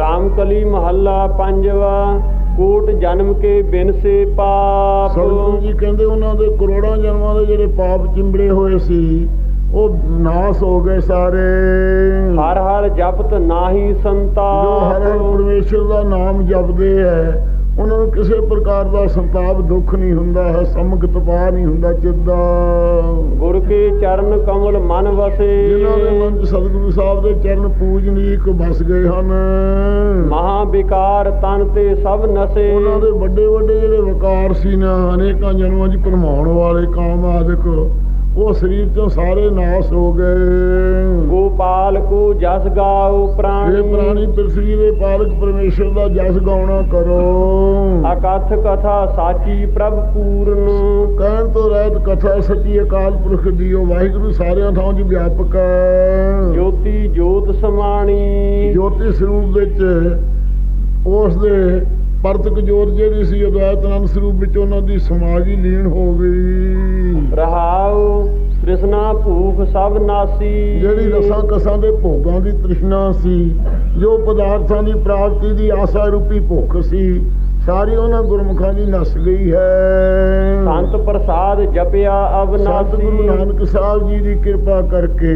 ਰਾਮਕਲੀ ਮਹੱਲਾ ਪੰਜਵਾ ਕੋਟ ਜਨਮ ਕੇ ਬਿਨ ਸੇ ਪਾਪ। ਸਤਿਗੁਰੂ ਜੀ ਕਹਿੰਦੇ ਉਹਨਾਂ ਦੇ ਕਰੋੜਾਂ ਜਨਮਾਂ ਦੇ ਜਿਹੜੇ ਪਾਪ ਚਿੰਬੜੇ ਹੋਏ ਸੀ ਉਹ ਨਾਸ ਹੋ ਗਏ ਸਾਰੇ। ਹਰ ਹਰ ਜਪਤ ਨਾਹੀ ਜੋ ਹਰ ਪਰਮੇਸ਼ਰ ਦਾ ਨਾਮ ਜਪਦੇ ਹੈ ਉਹਨਾਂ ਨੂੰ ਕਿਸੇ ਪ੍ਰਕਾਰ ਦਾ ਸੰਤਾਪ ਦੁੱਖ ਨਹੀਂ ਹੁੰਦਾ ਹੈ ਸਮਕ ਤਪਾ ਨਹੀਂ ਹੁੰਦਾ ਚਿੱਦਾ। ਗੁਰ ਕੇ ਚਰਨ ਕਮਲ ਮਨ ਵਸੇ। ਜਿਨ੍ਹਾਂ ਦੇ ਮਨ 'ਚ ਸਤਿਗੁਰੂ ਸਾਹਿਬ ਦੇ ਚਰਨ ਪੂਜਨੀਕ ਵਸ ਗਏ ਹਨ। ਮਹਾ ਵਿਕਾਰ ਤਨ ਤੇ ਸਭ ਨਸੇ। ਉਹਨਾਂ ਦੇ ਵੱਡੇ ਵੱਡੇ ਜਿਹੜੇ ਵਿਕਾਰ ਸੀ ਨਾ ਅਨੇਕਾਂ ਜਨਮਾਂ 'ਚ ਭਰਮਾਉਣ ਵਾਲੇ ਕਾਮ ਆਦਿਕ ਉਹ ਸਰੀਰ 'ਚੋਂ ਸਾਰੇ ਨਾਸ ਹੋ ਗਏ। ਗੋਪਾਲ ਕੋ ਜਸ ਗਾਓ ਇਹ ਪ੍ਰਾਣੀ ਪ੍ਰਾਣੀ ਪ੍ਰਿਥਵੀ ਦੇ ਪਾਲਕ ਪਰਮੇਸ਼ਰ ਦਾ ਜਸ ਗਾਉਣਾ ਕਰੋ। ਅਕਥ ਕਥਾ ਸਾਚੀ ਪ੍ਰਭ ਪੂਰਨ। ਕਹਿਣ ਤੋਂ ਰਹਿਤ ਕਥਾ ਸੱਚੀ ਅਕਾਲ ਪੁਰਖ ਦੀਓ। ਵਾਹਿਗੁਰੂ ਸਾਰਿਆਂ ਥਾਂ 'ਚ ਵਿਆਪਕ ਹੈ। ਜੋਤੀ ਜੋਤ ਸਮਾਣੀ। ਜੋਤੀ ਸਰੂਪ ਵਿੱਚ ਉਸ ਦੇ ਪਰਤਕ ਜੋਤ ਜਿਹੜੀ ਸੀ ਅਦਵੈਤ ਆਨੰਦ ਸਰੂਪ ਵਿੱਚ ਉਹਨਾਂ ਦੀ ਸਮਾਗੀ ਲੀਨ ਹੋ ਗਈ। ਰਹਾਉ ਕ੍ਰਿਸ਼ਨਾ ਭੂਖ ਸਭ ਨਾਸੀ। ਜਿਹੜੀ ਰਸਾਂ ਕਸਾਂ ਦੇ ਭੋਗਾਂ ਦੀ ਤ੍ਰਿਸ਼ਨਾ ਸੀ ਜੋ ਪਦਾਰਥਾਂ ਦੀ ਪ੍ਰਾਪਤੀ ਦੀ ਆਸਾ ਰੂਪੀ ਭੁੱਖ ਸੀ ਸਾਰੀ ਉਹਨਾਂ ਗੁਰਮੁਖਾਂ ਦੀ ਨਸ ਗਈ ਹੈ। ਸੰਤ ਪ੍ਰਸਾਦ ਜਪਿਆ ਸੰਤ ਗੁਰੂ ਨਾਨਕ ਸਾਹਿਬ ਜੀ ਦੀ ਕਿਰਪਾ ਕਰਕੇ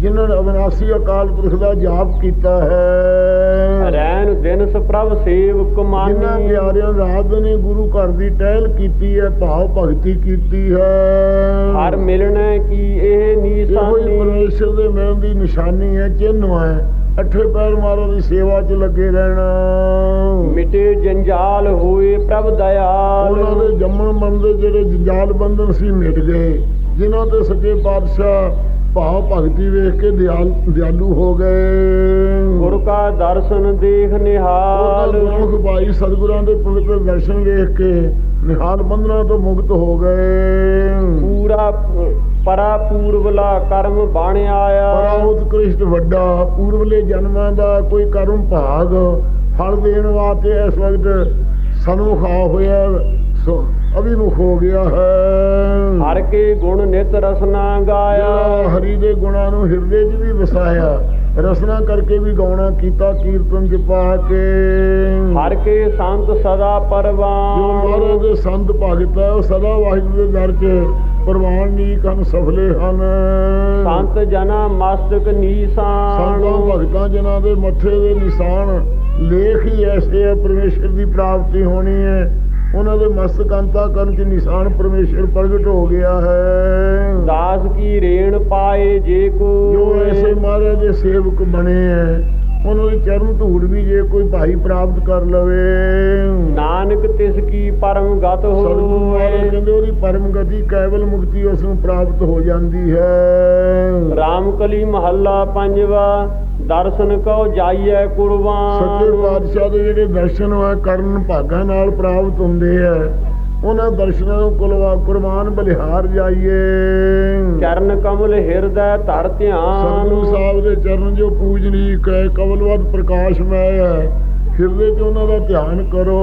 ਜਿਨ੍ਹਾਂ ਨੇ ਅਵਨਾਸੀ ਅਕਾਲ ਪੁਰਖ ਦਾ ਜਾਪ ਕੀਤਾ ਹੈ। ਰੈਣ ਦਿਨ ਪ੍ਰਭ ਸੇਵਕ ਜਿਨ੍ਹਾਂ ਮਾਨੀ ਪਿਆਰਿਆਂ ਰਾਤ ਨੇ ਗੁਰੂ ਘਰ ਦੀ ਟਹਿਲ ਕੀਤੀ ਹੈ ਭਾਵ ਭਗਤੀ ਕੀਤੀ ਹੈ। ਹਰ ਮਿਲਣਾ ਕੀ ਇਹ ਨੀਸਾਨੀ। ਪਰਮੇਸ਼ਰ ਦੇ ਮਿਲਣ ਦੀ ਨਿਸ਼ਾਨੀ ਹੈ ਚਿੰਨ੍ਹ ਹੈ। ਅੱਠੇ ਪੈਰ ਮਾਰੋ ਦੀ ਸੇਵਾ 'ਚ ਲੱਗੇ ਰਹਿਣਾ। ਮਿਟੇ ਜੰਜਾਲ ਹੋਏ ਪ੍ਰਭ ਉਹਨਾਂ ਦਇਆਲ ਦੇ ਜੰਮਣ ਮਨ ਦੇ ਜਿਹੜੇ ਜੰਜਾਲ ਬੰਧਨ ਸੀ ਮਿਟ ਗਏ। ਜਿਨ੍ਹਾਂ ਤੇ ਸੱਚੇ ਪਾਤਸ਼ਾਹ ਭਾਵ ਭਗਤੀ ਵੇਖ ਕੇ ਦਿਆਲ ਦਿਆਲੂ ਹੋ ਗਏ। ਗੁਰ ਕਾ ਦਰਸ਼ਨ ਦੇਖ ਨਿਹਾਲ। ਗੁਰਮੁਖ ਭਾਈ ਸਤਿਗੁਰਾਂ ਦੇ ਪਵਿੱਤਰ ਦਰਸ਼ਨ ਵੇਖ ਕੇ ਨਿਹਾਲ ਬੰਧਨਾਂ ਤੋਂ ਮੁਕਤ ਹੋ ਗਏ। ਪੂਰਾ ਪਰਾ ਪੂਰਵਲਾ ਕਰਮ ਬਣ ਆਇਆ। ਉਤਕ੍ਰਿਸ਼ਟ ਵੱਡਾ ਪੂਰਵਲੇ ਜਨਮਾਂ ਦਾ ਕੋਈ ਕਰਮ ਭਾਗ ਫਲ ਦੇਣ ਵਾਸਤੇ ਇਸ ਵਕਤ ਸਨਮੁਖ ਆ ਹੋਇਆ ਸੋ ਅਭਿਮੁਖ ਹੋ ਗਿਆ ਹੈ। ਹਰ ਕੇ ਗੁਣ ਨਿਤ ਰਸਨਾ ਗਾਇਆ। ਹਰੀ ਦੇ ਗੁਣਾਂ ਨੂੰ ਹਿਰਦੇ 'ਚ ਵੀ ਵਸਾਇਆ। ਰਸਨਾ ਕਰਕੇ ਵੀ ਗਾਉਣਾ ਕੀਤਾ ਕੀਰਤਨ 'ਚ ਪਾ ਕੇ। ਹਰ ਕੇ ਸੰਤ ਸਦਾ ਜੋ ਪਰਵਾਨ ਮਹਾਰਾਜ ਦੇ ਸੰਤ ਭਗਤ ਹੈ ਉਹ ਸਦਾ ਵਾਹਿਗੁਰੂ ਦੇ ਦਰ 'ਚ ਪ੍ਰਵਾਨ ਨੀਕ ਹਨ ਸਫਲੇ ਹਨ। ਸੰਤ ਜਨਾ ਮਸਤਕ ਸੰਤਾਂ ਨੀਸਾਨ ਭਗਤਾਂ ਜਿਨ੍ਹਾਂ ਦੇ ਮੱਥੇ ਦੇ ਨਿਸ਼ਾਨ ਲੇਖ ਹੀ ਐਸੇ ਹੈ ਪਰਮੇਸ਼ਰ ਦੀ ਪ੍ਰਾਪਤੀ ਹੋਣੀ ਹੈ। ਉਹਨਾਂ ਦੇ ਮਸਤਕ ਅੰਤਾ ਕਰਨ 'ਚ ਨਿਸ਼ਾਨ ਪਰਮੇਸ਼ਰ ਪ੍ਰਗਟ ਹੋ ਗਿਆ ਹੈ। ਦਾਸ ਕੀ ਰੇਣ ਪਾਏ ਜੇ ਕੋ ਜੋ ਐਸੇ ਮਹਾਰਾਜ ਦੇ ਸੇਵਕ ਬਣੇ ਹੈ ਉਹਨਾਂ ਦੀ ਚਰਨ ਧੂੜ ਵੀ ਜੇ ਕੋਈ ਭਾਈ ਪ੍ਰਾਪਤ ਕਰ ਲਵੇ। ਨਾਨਕ ਤਿਸ ਕੀ ਪਰਮ ਗਤ ਕਹਿੰਦੇ ਉਹਦੀ ਪਰਮ ਗਤੀ ਕੇਵਲ ਮੁਕਤੀ ਉਸ ਨੂੰ ਪ੍ਰਾਪਤ ਹੋ ਜਾਂਦੀ ਹੈ। ਰਾਮਕਲੀ ਮਹੱਲਾ ਪੰਜਵਾ ਦਰਸ਼ਨ ਕਉ ਜਾਈਐ ਸੱਚੇ ਕੁਰਬਾਨ ਪਾਤਸ਼ਾਹ ਦੇ ਜਿਹੜੇ ਦਰਸ਼ਨ ਆ ਕਰਨ ਭਾਗਾਂ ਨਾਲ ਪ੍ਰਾਪਤ ਹੁੰਦੇ ਆ। ਉਹਨਾਂ ਦਰਸ਼ਨਾਂ ਨੂੰ ਕੁਲਵਾ ਕੁਰਬਾਨ ਬਲਿਹਾਰ ਜਾਈਏ। ਚਰਨ ਕਮਲ ਹਿਰਦੈ ਧਰ ਸਤਿਗੁਰੂ ਧਿਆਨ ਸਾਹਿਬ ਦੇ ਚਰਨ ਜੋ ਪੂਜਨੀਕ ਹੈ ਕਮਲਵਤ ਪ੍ਰਕਾਸ਼ਮੈ ਹੈ ਹਿਰਦੇ 'ਚ ਉਹਨਾਂ ਦਾ ਧਿਆਨ ਕਰੋ।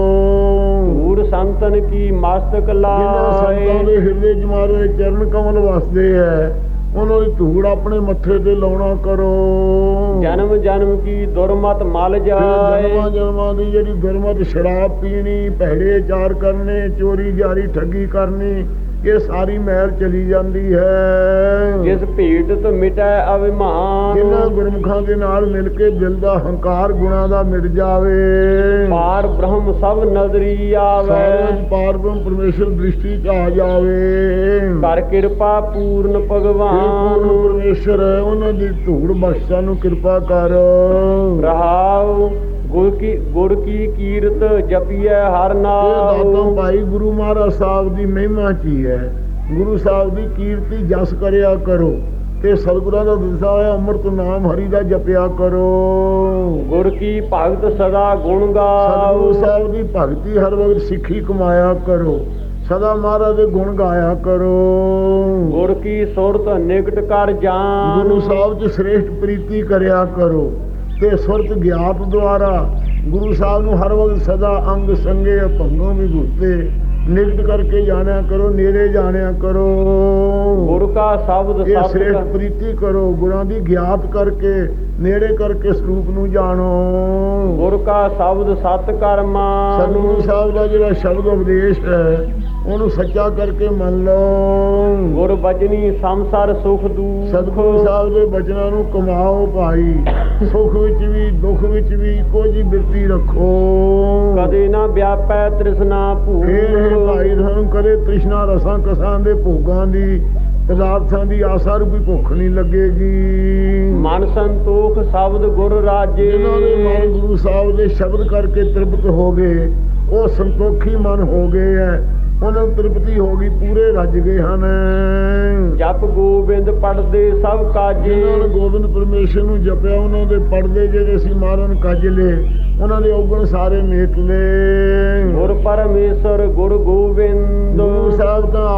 ਧੂੜ ਸੰਤਨ ਕੀ ਮਸਤਕ ਜਿਨ੍ਹਾਂ ਸੰਤਾਂ ਲਾਏ। ਦੇ ਹਿਰਦੇ 'ਚ ਮਾਰੇ ਚਰਨ ਕਮਲ ਵਸਦੇ ਹੈ ਉਹਨਾਂ ਦੀ ਧੂੜ ਆਪਣੇ ਮੱਥੇ ਤੇ ਲਾਉਣਾ ਕਰੋ। ਜਨਮ ਜਨਮ ਕੀ ਦੁਰਮਤ ਮਲ ਜਾਏ। ਜਨਮਾਂ ਜਨਮਾਂ ਦੀ ਜਿਹੜੀ ਦੁਰਮਤ ਸ਼ਰਾਬ ਪੀਣੀ ਭੈੜੇ ਚਾਰ ਕਰਨੇ ਚੋਰੀ ਜਾਰੀ ਠੱਗੀ ਕਰਨੀ ਇਹ ਸਾਰੀ ਮੈਲ ਚਲੀ ਜਾਂਦੀ ਹੈ। ਜਿਸ ਭੇਟ ਤੋਂ ਮਿਟੈ ਜਿਨ੍ਹਾਂ ਅਭਿਮਾਨ ਗੁਰਮੁਖਾਂ ਦੇ ਨਾਲ ਮਿਲ ਕੇ ਦਿਲ ਦਾ ਹੰਕਾਰ ਗੁਣਾ ਦਾ ਮਿਟ ਜਾਵੇ। ਪਾਰ ਬ੍ਰਹਮ ਸਭ ਨਜ਼ਰੀ ਆਵੇ। 'ਚ ਪਾਰ ਬ੍ਰਹਮ ਪਰਮੇਸ਼ਰ ਦ੍ਰਿਸ਼ਟੀ 'ਚ ਆ ਜਾਵੇ। ਕਰ ਕਿਰਪਾ ਪੂਰਨ ਇਹ ਭਗਵਾਨ ਪਰਮੇਸ਼ਰ ਉਹਨਾਂ ਦੀ ਧੂੜ ਬਖਸ਼ਾ ਨੂੰ ਕਿਰਪਾ ਕਰ। ਰਹਾਉ ਗੁਰ ਕੀ ਗੁਰ ਕੀ ਕੀਰਤ ਜਪੀਐ ਹਰ ਇਹ ਦਾਤਾਂ ਨਾਮ ਭਾਈ ਗੁਰੂ ਮਹਾਰਾਜ ਸਾਹਿਬ ਦੀ ਮਹਿਮਾ ਕੀ ਹੈ। ਗੁਰੂ ਸਾਹਿਬ ਦੀ ਕੀਰਤੀ ਜਸ ਕਰਿਆ ਕਰੋ। ਤੇ ਸਤਿਗੁਰਾਂ ਦਾ ਦਿੱਤਾ ਹੋਇਆ ਅੰਮ੍ਰਿਤ ਨਾਮ ਹਰੀ ਦਾ ਜਪਿਆ ਕਰੋ। ਗੁਰ ਕੀ ਭਗਤ ਸਦਾ ਗੁਣ ਸਤਿਗੁਰੂ ਗਾਓ ਸਾਹਿਬ ਦੀ ਭਗਤੀ ਹਰ ਵਕਤ ਸਿੱਖੀ ਕਮਾਇਆ ਕਰੋ। ਸਦਾ ਮਹਾਰਾਜ ਦੇ ਗੁਣ ਗਾਇਆ ਕਰੋ। ਗੁਰ ਕੀ ਸੁਰਤ ਨਿਕਟ ਕਰ ਜਾਨ ਗੁਰੂ ਸਾਹਿਬ ਚ ਸ੍ਰੇਸ਼ਟ ਪ੍ਰੀਤੀ ਕਰਿਆ ਕਰੋ। ਤੇ ਸੁਰਤ ਗਿਆਤ ਦੁਆਰਾ ਗੁਰੂ ਸਾਹਿਬ ਨੂੰ ਹਰ ਵਕਤ ਸਦਾ ਅੰਗ ਸੰਗੇ ਭੰਗੋਂ ਵੀ ਗੁੱਤੇ ਨਿਕਟ ਕਰਕੇ ਜਾਣਿਆ ਕਰੋ ਨੇੜੇ ਜਾਣਿਆ ਕਰੋ। ਗੁਰ ਕਾ ਸ਼ਬਦ ਸ੍ਰੇਸ਼ਟ ਕਰ- ਪ੍ਰੀਤੀ ਕਰੋ ਗੁਰਾਂ ਦੀ ਗਿਆਤ ਕਰਕੇ ਨੇੜੇ ਕਰਕੇ ਸਰੂਪ ਨੂੰ ਜਾਣੋ। ਗੁਰ ਕਾ ਸ਼ਬਦ ਸਤ ਕਰਮਾ ਸਤਿਗੁਰੂ ਸਾਹਿਬ ਦਾ ਜਿਹੜਾ ਸ਼ਬਦ ਉਪਦੇਸ਼ ਹੈ ਉਹਨੂੰ ਸੱਚਾ ਕਰਕੇ ਮੰਨ ਲਓ। ਗੁਰ ਬਚਨੀ ਸੰਸਾਰ ਸੁਖ ਦੁਖ। ਸਤਿਗੁਰੂ ਸਾਹਿਬ ਦੇ ਬਚਨਾਂ ਨੂੰ ਕਮਾਓ ਭਾਈ। ਸੁਖ ਵਿੱਚ ਵੀ ਦੁੱਖ ਵਿੱਚ ਵੀ ਜੀ ਬਿਰਤੀ ਰੱਖੋ। ਕਦੇ ਨਾ ਵਿਆਪੈ ਤ੍ਰਿਸ਼ਨਾ ਭੂਖ ਭਾਈ ਤੁਹਾਨੂੰ ਕਦੇ ਤ੍ਰਿਸ਼ਨਾ ਰਸਾਂ ਕਸਾਂ ਦੇ ਭੋਗਾਂ ਦੀ ਪਦਾਰਥਾਂ ਦੀ ਆਸਾ ਰੂਪੀ ਭੁੱਖ ਨਹੀਂ ਲੱਗੇਗੀ। ਮਨ ਸੰਤੋਖ ਸ਼ਬਦ ਗੁਰ ਰਾਜੇ। ਜਿਨ੍ਹਾਂ ਦੇ ਮਨ ਗੁਰੂ ਸਾਹਿਬ ਦੇ ਸ਼ਬਦ ਕਰਕੇ ਤ੍ਰਿਪਤ ਹੋ ਗਏ ਉਹ ਸੰਤੋਖੀ ਮਨ ਹੋ ਗਏ ਐ। ਉਹਨਾਂ ਨੂੰ ਤ੍ਰਿਪਤੀ ਹੋ ਗਈ ਪੂਰੇ ਰੱਜ ਗਏ ਹਨ। ਜਪ ਗੋਬਿੰਦ ਪੜਦੇ ਸਭ ਕਾਜੇ। ਜਿਨ੍ਹਾਂ ਨੇ ਗੋਬਿੰਦ ਪਰਮੇਸ਼ਰ ਨੂੰ ਜਪਿਆ ਉਹਨਾਂ ਦੇ ਪੜਦੇ ਜਿਹੜੇ ਸੀ ਮਾਰਨ ਕਾਜਲੇ ਉਹਨਾਂ ਦੇ ਔਗਣ ਸਾਰੇ ਮੇਟ ਲਏ। ਗੁਰ ਪਰਮੇਸ਼ਰ ਗੁਰ ਗੋਬਿੰਦ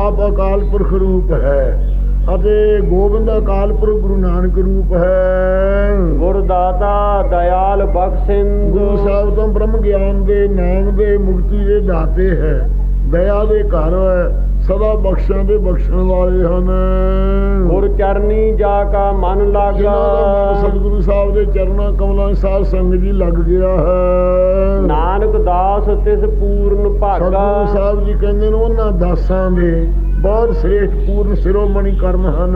ਆਪ ਅਕਾਲ ਪੁਰਖ ਰੂਪ ਹੈ ਅਤੇ ਗੋਬਿੰਦ ਅਕਾਲ ਪੁਰਖ ਗੁਰੂ ਨਾਨਕ ਰੂਪ ਹੈ। ਗੁਰ ਦਾਤਾ ਦਇਆਲ ਬਖਸ਼ਿੰਦ ਗੁਰੂ ਸਾਹਿਬ ਤੋਂ ਬ੍ਰਹਮ ਗਿਆਨ ਦੇ ਨਾਮ ਦੇ ਮੁਕਤੀ ਦੇ ਦਾਤੇ ਹੈ। ਦਇਆ ਦੇ ਘਰ ਹੈ। ਸਦਾ ਬਖਸ਼ਾਂ ਦੇ ਬਖਸ਼ਣ ਵਾਲੇ ਹਨ। ਗੁਰ ਚਰਨੀ ਜਾ ਕਾ ਮਨ ਲਾਗਾ। ਸਤਿਗੁਰੂ ਸਾਹਿਬ ਦੇ ਚਰਨਾਂ ਕਮਲਾਂ ਸਾਧ ਸੰਗ ਜੀ ਲੱਗ ਗਿਆ ਹੈ। ਨਾਨਕ ਦਾਸ ਤਿਸ ਪੂਰਨ ਭਾਗਾ। ਸਤਿਗੁਰੂ ਸਾਹਿਬ ਜੀ ਕਹਿੰਦੇ ਨੇ ਉਹਨਾਂ ਦਾਸਾਂ ਦੇ ਬਹੁਤ ਸ੍ਰੇਸ਼ਟ ਪੂਰਨ ਸਿਰੋਮਣੀ ਕਰਮ ਹਨ।